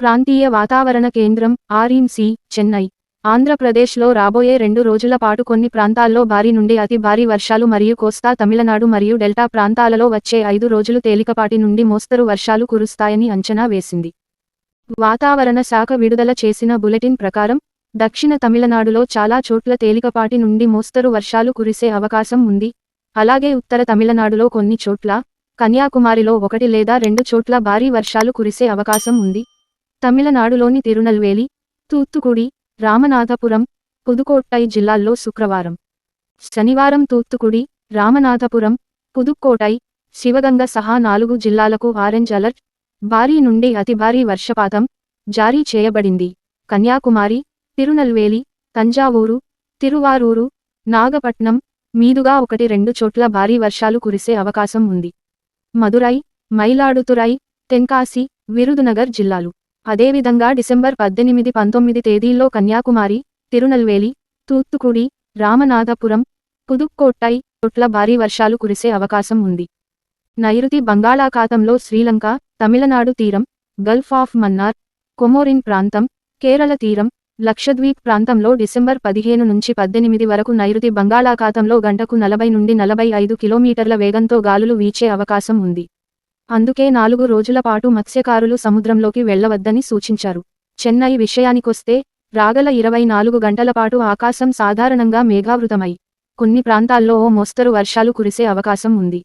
ప్రాంతీయ వాతావరణ కేంద్రం ఆర్ఈంసీ చెన్నై. ఆంధ్రప్రదేశ్లో రాబోయే రెండు రోజుల పాటు కొన్ని ప్రాంతాల్లో భారీ నుండి అతి భారీ వర్షాలు మరియు కోస్తా తమిళనాడు మరియు డెల్టా ప్రాంతాలలో వచ్చే ఐదు రోజులు తేలికపాటి నుండి మోస్తరు వర్షాలు కురుస్తాయని అంచనా వేసింది. వాతావరణ శాఖ విడుదల చేసిన బులెటిన్ ప్రకారం దక్షిణ తమిళనాడులో చాలా చోట్ల తేలికపాటి నుండి మోస్తరు వర్షాలు కురిసే అవకాశం ఉంది. అలాగే ఉత్తర తమిళనాడులో కొన్ని చోట్ల కన్యాకుమారిలో ఒకటి లేదా రెండు చోట్ల భారీ వర్షాలు కురిసే అవకాశం ఉంది. తమిళనాడులోని తిరునల్వేలి తూత్తుకుడి రామనాథపురం పుదుకోట్టై జిల్లాల్లో శుక్రవారం. శనివారం తూత్తుకుడి రామనాథపురం పుదుక్కోటై శివగంగ సహా నాలుగు జిల్లాలకు ఆరెంజ్ అలర్ట్. భారీ నుండి అతి భారీ వర్షపాతం జారీ చేయబడింది. కన్యాకుమారి తిరునల్వేలి తంజావూరు తిరువారూరు నాగపట్నం మీదుగా ఒకటి రెండు చోట్ల భారీ వర్షాలు కురిసే అవకాశం ఉంది. మదురై మైలాడుతురై తెంకాసి విరుదునగర్ జిల్లాలు. అదేవిధంగా డిసెంబర్ పద్దెనిమిది పంతొమ్మిది తేదీల్లో కన్యాకుమారి తిరునల్వేలి తూత్తుకుడి రామనాథపురం పుదుక్కోట్టై చోట్ల భారీ వర్షాలు కురిసే అవకాశం ఉంది. నైరుతి బంగాళాఖాతంలో శ్రీలంక తమిళనాడు తీరం గల్ఫ్ ఆఫ్ మన్నార్ కొమోరిన్ ప్రాంతం కేరళ తీరం లక్షద్వీప్ ప్రాంతంలో డిసెంబర్ పదిహేను నుంచి పద్దెనిమిది వరకు నైరుతి బంగాళాఖాతంలో గంటకు నలభై నుండి నలభై ఐదు కిలోమీటర్ల వేగంతో గాలులు వీచే అవకాశం ఉంది. అందుకే నాలుగు రోజుల పాటు మత్స్యకారులు సముద్రంలోకి వెళ్ళవద్దని సూచించారు. చెన్నై విషయానికొస్తే రాగల ఇరవై నాలుగు గంటల పాటు ఆకాశం సాధారణంగా మేఘావృతమై కొన్ని ప్రాంతాల్లో ఓ మోస్తరు వర్షాలు కురిసే అవకాశం ఉంది.